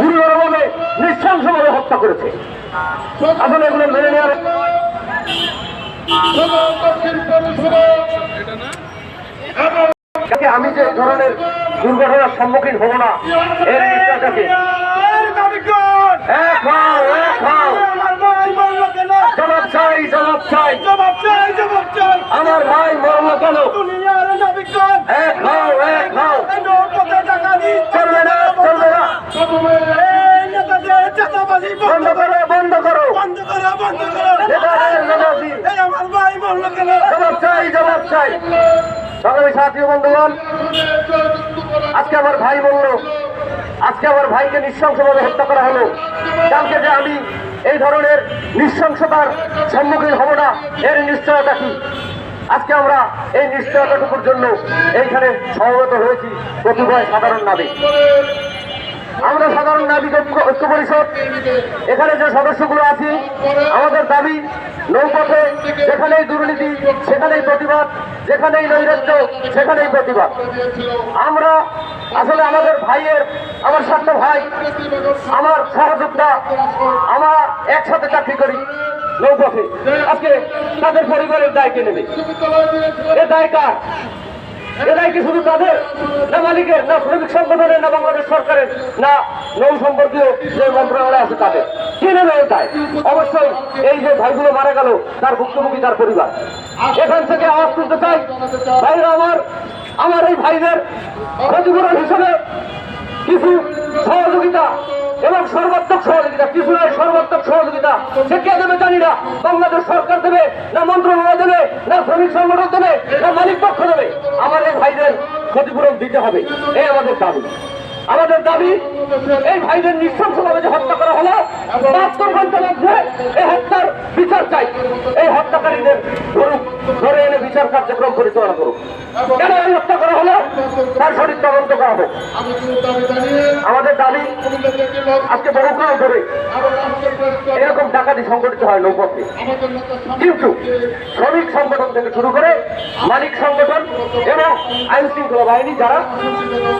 গুরুতরভাবে হত্যা করেছে। আসলে এগুলো মেনে নেওয়ার আমি যে ধরনের দুর্ঘটনার সম্মুখীন হব না, এর নিশ্চয়তাকে এক হও, এক হও। জবাব চাই জবাব চাই আমার ভাই মরল কেন এক হও এক হও চলবে না চলবে না বন্ধ করো বন্ধ করো বন্ধ করো বন্ধ করো নেতাদের নেতাজি এই আমার ভাই বলল কেন জবাব চাই। সংগ্রামী সাথী বন্ধুগণ, আজকে আমার ভাই বলল, আজকে আমার ভাইকে নৃশংসভাবে হত্যা করা হলো। কালকে যে আমি এই ধরনের নৃশংসতার সম্মুখীন হব না, এর নিশ্চয়তা কি? আজকে আমরা এই নিশ্চয়তাটুকুর জন্য এইখানে সমবেত হয়েছি কতিপয় সাধারণ নাবিক আমরা সাধারণ নাবিক ঐক্য পরিষদ। এখানে যে সদস্যগুলো আছি, আমাদের দাবি নৌপথে যেখানেই দুর্নীতি, সেখানেই প্রতিবাদ, যেখানেই নৈরাজ্য, সেখানেই প্রতিবাদ। আমরা আসলে আমাদের ভাইয়ের, আমার সাথে ভাই, আমার সহযোদ্ধা, আমরা একসাথে চাকরি করি নৌপথে। আজকে তাদের পরিবারের দায়কে নেবে? এ দায় কার? এ দায় কি শুধু তাদের? না মালিকের, না শ্রমিক সংগঠনের, না বাংলাদেশ সরকারের, না নৌ সম্পর্কীয় যে মন্ত্রণালয় আছে তাদের। কি নেবে দায় অবশ্যই এই যে ভাইগুলো মারা গেল, তার ভুক্তভোগী, তার পরিবার। এখান থেকে আওয়াজ তুলতে চাই, ভাইরা আমার আমার এই ভাইদের ক্ষতিপূরণ হিসেবে কিছু সহযোগিতা এবং সর্বাত্মক সহযোগিতা। কিছু নয়, সর্বাত্মক সহযোগিতা। সে কে দেবে বাংলাদেশ সরকার দেবে, না মন্ত্রণালয় দেবে, না শ্রমিক সংগঠন দেবে, না মালিক পক্ষ দেবে। আমার এই ভাইদের ক্ষতিপূরণ দিতে হবে। এই আমাদের দাবি। আমাদের দাবি, এই ভাইদের নৃশংসভাবে যে হত্যা করা হলো, বাহাত্তর ঘণ্টার মধ্যে এই হত্যার বিচার চাই। এই হত্যাকারীদের বিচার কার্যক্রম পরিচালনা করুক। কেন হত্যা করা হলো? তার সঠিক তদন্ত করা হোক আমাদের দাবি আজকে বহুকাল ধরে এরকম ডাকাতি সংগঠিত হয় নৌপথে। কিন্তু শ্রমিক সংগঠন থেকে শুরু করে মালিক সংগঠন এবং আইন শৃঙ্খলা বাহিনী যারা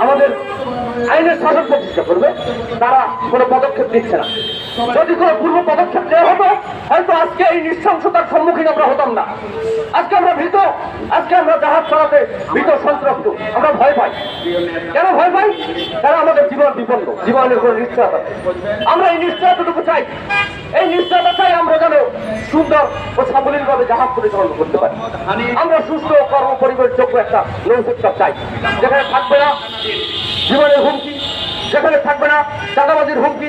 আমাদের আইনের শাসন প্রতিষ্ঠা করবে, তারা কোনো পদক্ষেপ নিচ্ছে না। যদি কোনো পূর্ব পদক্ষেপ নেওয়া হতো, হয়তো আজকে এই নৃশংসতার সম্মুখীন আমরা হতাম না। আজকে আমরা ভীত, আজকে আমরা জাহাজ চালাতে ভীত সন্ত্রস্ত, আমরা ভয় পাই। কেন ভয় পাই? কারণ আমাদের জীবন বিপন্ন, জীবনের কোনো নিশ্চয়তা। আমরা এই নিশ্চয়তাটুকু চাই। এই নিশ্চয়তা চাই আমরা যেন সুন্দর ও সাবলীলভাবে জাহাজ পরিচালনা করতে পারি। আমরা সুস্থ কর্ম পরিবেশ যোগ্য একটা নৌ সেক্টর চাই। যেখানে থাকবে না। জীবনের হুমকি সেখানে থাকবে না চাঁদাবাজির হুমকি।